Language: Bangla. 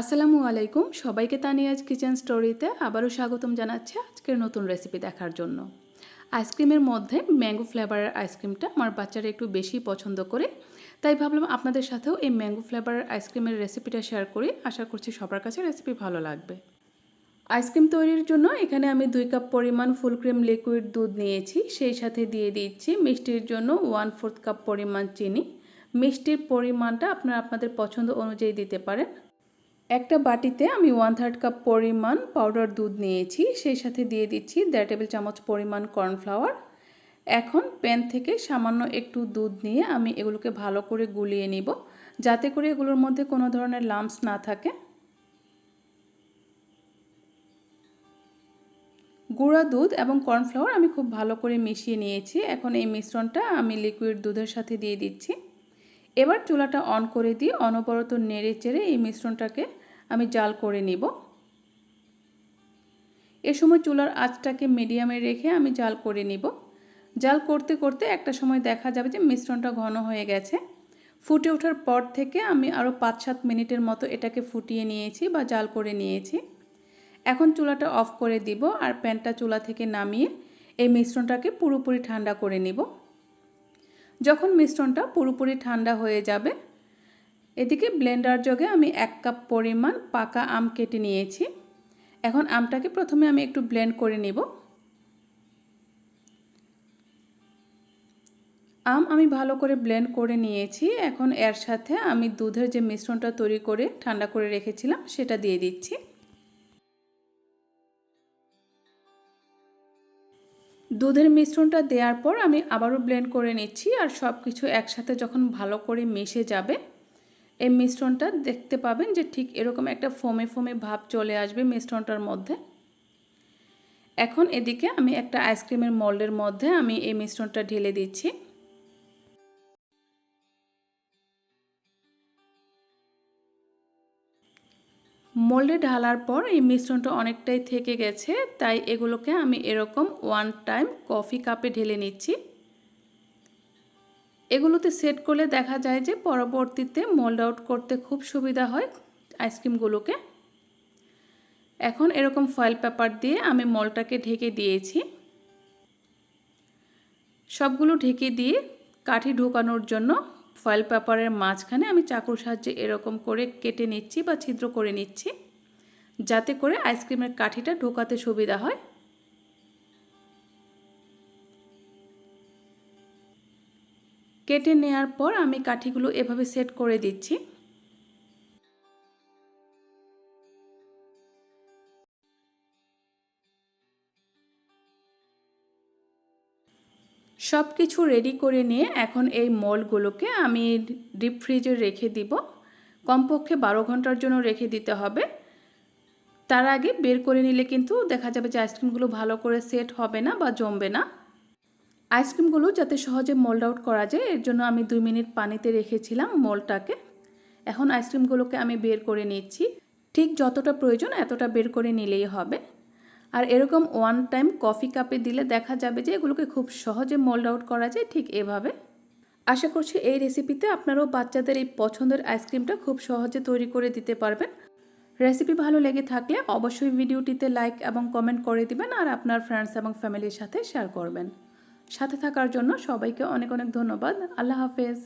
আসসালামু আলাইকুম। সবাইকে তানিয়াজ কিচেন স্টোরিতে আবারও স্বাগতম জানাচ্ছি আজকের নতুন রেসিপি দেখার জন্য। আইসক্রিমের মধ্যে ম্যাঙ্গো ফ্লেভারের আইসক্রিমটা আমার বাচ্চারা একটু বেশি পছন্দ করে। তাই ভাবলাম আপনাদের সাথেও এই ম্যাঙ্গো ফ্লেভারের আইসক্রিমের রেসিপিটা শেয়ার করি। আশা করছি সবার কাছে রেসিপি ভালো লাগবে। আইসক্রিম তৈরির জন্য এখানে আমি দুই কাপ পরিমাণ ফুল ক্রিম লিকুইড দুধ নিয়েছি। সেই সাথে দিয়ে দিচ্ছি মিষ্টির জন্য ওয়ান ফোর্থ কাপ পরিমাণ চিনি। মিষ্টির পরিমাণটা আপনারা আপনাদের পছন্দ অনুযায়ী দিতে পারেন। একটা বাটিতে আমি ওয়ান থার্ড কাপ পরিমাণ পাউডার দুধ নিয়েছি, সেই সাথে দিয়ে দিচ্ছি দেড় টেবিল চামচ পরিমাণ কর্নফ্লাওয়ার এখন প্যান থেকে সামান্য একটু দুধ নিয়ে আমি এগুলোকে ভালো করে গুলিয়ে নিব, যাতে করে এগুলোর মধ্যে কোনো ধরনের লাম্পস না থাকে। গুঁড়া দুধ এবং কর্নফ্লাওয়ার আমি খুব ভালো করে মিশিয়ে নিয়েছি। এখন এই মিশ্রণটা আমি লিকুইড দুধের সাথে দিয়ে দিচ্ছি। এবার চুলাটা অন করে দিয়ে অনবরত নেড়ে চেড়ে এই মিশ্রণটাকে আমি জাল করে নিব। এ সময় চুলার আঁচটাকে মিডিয়ামে রেখে আমি জাল করে নিব। জাল করতে করতে একটা সময় দেখা যাবে যে মিশ্রণটা ঘন হয়ে গেছে। ফুটে ওঠার পর থেকে আমি আরও পাঁচ সাত মিনিটের মতো এটাকে ফুটিয়ে নিয়েছি বা জাল করে নিয়েছি। এখন চুলাটা অফ করে দিব আর প্যানটা চুলা থেকে নামিয়ে এই মিশ্রণটাকে পুরোপুরি ঠান্ডা করে নিব। যখন মিশ্রণটা পুরোপুরি ঠান্ডা হয়ে যাবে, এদিকে ব্লেন্ডার জগে আমি এক কাপ পরিমাণ পাকা আম কেটে নিয়েছি। এখন আমটাকে প্রথমে আমি একটু ব্লেন্ড করে নিব। আম আমি ভালো করে ব্লেন্ড করে নিয়েছি। এখন এর সাথে আমি দুধের যে মিশ্রণটা তৈরি করে ঠান্ডা করে রেখেছিলাম, সেটা দিয়ে দিচ্ছি। দুধের মিশ্রণটা দেওয়ার পর আমি আবারও ব্লেন্ড করে নিচ্ছি আর সব কিছু একসাথে যখন ভালো করে মিশে যাবে, এই মিশ্রণটা দেখতে পাবেন যে ঠিক এরকম একটা ফোমে ফোমে ভাব চলে আসবে মিশ্রণটার মধ্যে। এখন এদিকে আমি একটা আইসক্রিমের মল্ডের মধ্যে আমি এই মিশ্রণটা ঢেলে দিচ্ছি। মোল্ডে ঢালার পর এই মিশ্রণটা অনেকটাই থেকে গেছে, তাই এগুলোকে আমি এরকম ওয়ান টাইম কফি কাপে ঢেলে নিচ্ছি। এগুলোতে সেট করলে দেখা যায় যে পরবর্তীতে মোল্ড আউট করতে খুব সুবিধা হয় আইসক্রিমগুলোকে এখন এরকম ফয়েল পেপার দিয়ে আমি মলটাকে ঢেকে দিয়েছি। সবগুলো ঢেকে দিয়ে কাঠি ঢোকানোর জন্য ফয়েল পেপারের মাঝখানে আমি চাকুর সাহায্যে এরকম করে কেটে নিচ্ছি বা ছিদ্র করে নিচ্ছি, যাতে করে আইসক্রিমের কাঠিটা ঢোকাতে সুবিধা হয়। কেটে নেয়ার পর আমি কাঠিগুলো এভাবে সেট করে দিচ্ছি। সব কিছু রেডি করে নিয়ে এখন এই মলগুলোকে আমি ডিপ ফ্রিজে রেখে দিব। কমপক্ষে বারো ঘণ্টার জন্য রেখে দিতে হবে। তার আগে বের করে নিলে কিন্তু দেখা যাবে যে আইসক্রিমগুলো ভালো করে সেট হবে না বা জমবে না। আইসক্রিমগুলো যাতে সহজে মোল্ড আউট করা যায়, এর জন্য আমি দুই মিনিট পানিতে রেখেছিলাম মোলটাকে। এখন আইসক্রিমগুলোকে আমি বের করে নিচ্ছি। ঠিক যতটা প্রয়োজন এতটা বের করে নিলেই হবে। আর এরকম ওয়ান টাইম কফি কাপে দিলে দেখা যাবে যে এগুলোকে খুব সহজে মোল্ড আউট করা যায় ঠিক এভাবে। আশা করছি এই রেসিপিতে আপনারাও বাচ্চাদের এই পছন্দের আইসক্রিমটা খুব সহজে তৈরি করে দিতে পারবেন। রেসিপি ভালো লেগে থাকলে অবশ্যই ভিডিওটিতে লাইক এবং কমেন্ট করে দিবেন আর আপনার ফ্রেন্ডস এবং ফ্যামিলির সাথে শেয়ার করবেন। সাথে থাকার জন্য সবাইকে অনেক অনেক ধন্যবাদ। আল্লাহ হাফেজ।